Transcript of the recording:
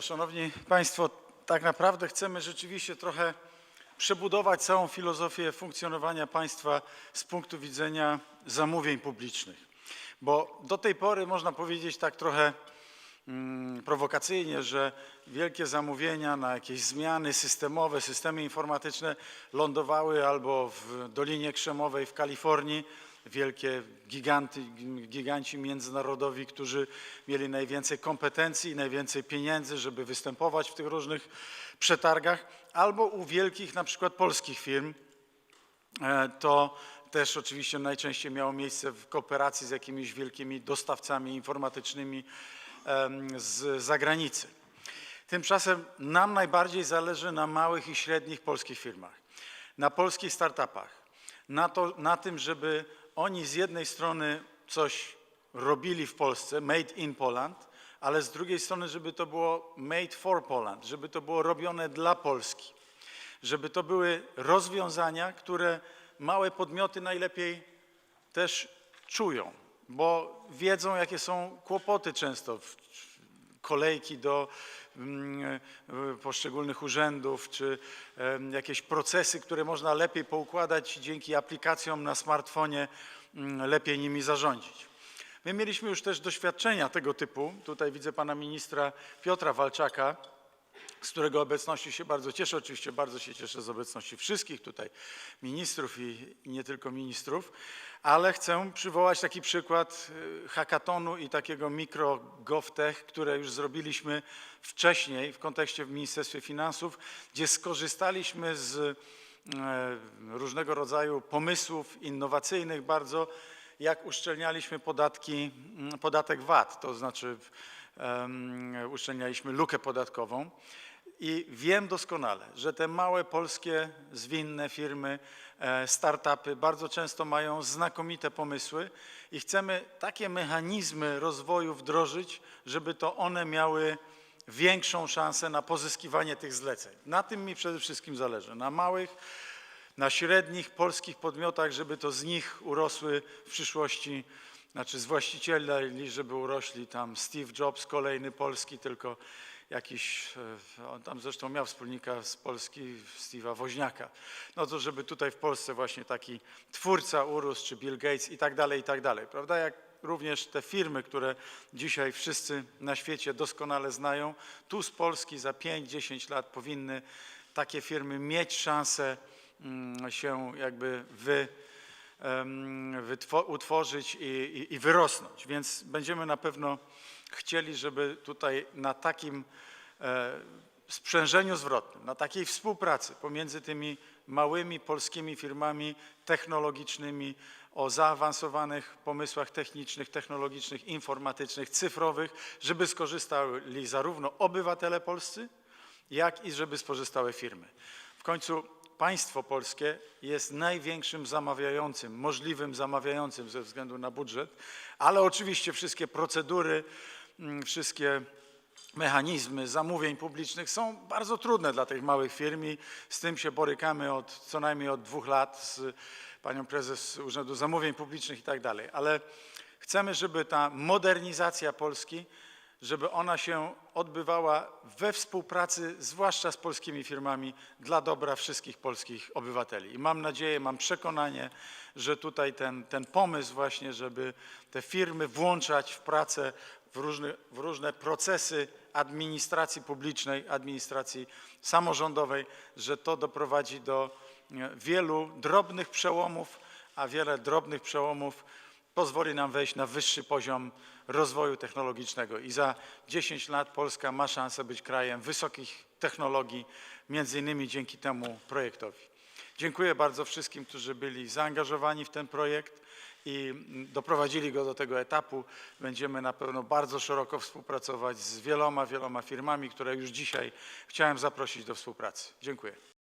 Szanowni Państwo, tak naprawdę chcemy rzeczywiście trochę przebudować całą filozofię funkcjonowania państwa z punktu widzenia zamówień publicznych. Bo do tej pory można powiedzieć tak trochę mm, prowokacyjnie, że wielkie zamówienia na jakieś zmiany systemowe, systemy informatyczne lądowały albo w Dolinie Krzemowej w Kalifornii, wielkie giganty, giganci międzynarodowi, którzy mieli najwięcej kompetencji i najwięcej pieniędzy, żeby występować w tych różnych przetargach, albo u wielkich na przykład polskich firm, E, to też oczywiście najczęściej miało miejsce w kooperacji z jakimiś wielkimi dostawcami informatycznymi z zagranicy. Tymczasem nam najbardziej zależy na małych i średnich polskich firmach, na polskich startupach, na, to, na tym, żeby oni z jednej strony coś robili w Polsce, made in Poland, ale z drugiej strony, żeby to było made for Poland, żeby to było robione dla Polski żeby to były rozwiązania, które małe podmioty najlepiej też czują, bo wiedzą, jakie są kłopoty często, kolejki do poszczególnych urzędów, czy jakieś procesy, które można lepiej poukładać dzięki aplikacjom na smartfonie, mm, lepiej nimi zarządzić. My mieliśmy już też doświadczenia tego typu. Tutaj widzę pana ministra Piotra Walczaka, z którego obecności się bardzo cieszę. Oczywiście bardzo się cieszę z obecności wszystkich tutaj ministrów i, nie tylko ministrów, ale chcę przywołać taki przykład y, hackatonu i takiego mikro GovTech, które już zrobiliśmy wcześniej w kontekście w Ministerstwie Finansów, gdzie skorzystaliśmy z e, różnego rodzaju pomysłów innowacyjnych bardzo, jak uszczelnialiśmy podatki, mm, podatek VAT, to znaczy em, uszczelnialiśmy lukę podatkową. I wiem doskonale, że te małe polskie zwinne firmy, e, startupy bardzo często mają znakomite pomysły i chcemy takie mechanizmy rozwoju wdrożyć, żeby to one miały większą szansę na pozyskiwanie tych zleceń. Na tym mi przede wszystkim zależy. Na małych, na średnich polskich podmiotach, żeby to z nich urosły w przyszłości, znaczy z właścicieli, żeby urośli tam Steve Jobs, kolejny polski, tylko jakiś, e, on tam zresztą miał wspólnika z Polski, Steve'a Woźniaka. No to żeby tutaj w Polsce właśnie taki twórca urósł, czy Bill Gates i tak dalej, i tak dalej, prawda? Jak również te firmy, które dzisiaj wszyscy na świecie doskonale znają, tu z Polski za 5-10 lat powinny takie firmy mieć szansę mm, się jakby wy, utworzyć i, i, i wyrosnąć. Więc będziemy na pewno chcieli, żeby tutaj na takim e, sprzężeniu zwrotnym, na takiej współpracy pomiędzy tymi małymi polskimi firmami technologicznymi o zaawansowanych pomysłach technicznych, technologicznych, informatycznych, cyfrowych, żeby skorzystali zarówno obywatele polscy, jak i żeby skorzystały firmy. W końcu państwo polskie jest największym zamawiającym, możliwym zamawiającym ze względu na budżet, ale oczywiście wszystkie procedury, mm, wszystkie mechanizmy zamówień publicznych są bardzo trudne dla tych małych firm i z tym się borykamy od co najmniej od dwóch lat z panią prezes Urzędu Zamówień Publicznych i tak dalej. Ale chcemy, żeby ta modernizacja Polski, żeby ona się odbywała we współpracy, zwłaszcza z polskimi firmami, dla dobra wszystkich polskich obywateli. I mam nadzieję, mam przekonanie, że tutaj ten, ten pomysł właśnie, żeby te firmy włączać w pracę, w różne, w różne procesy administracji publicznej, administracji samorządowej, że to doprowadzi do e, wielu drobnych przełomów, a wiele drobnych przełomów pozwoli nam wejść na wyższy poziom rozwoju technologicznego i za 10 lat Polska ma szansę być krajem wysokich technologii, między innymi dzięki temu projektowi. Dziękuję bardzo wszystkim, którzy byli zaangażowani w ten projekt i doprowadzili go do tego etapu. Będziemy na pewno bardzo szeroko współpracować z wieloma, wieloma firmami, które już dzisiaj chciałem zaprosić do współpracy. Dziękuję.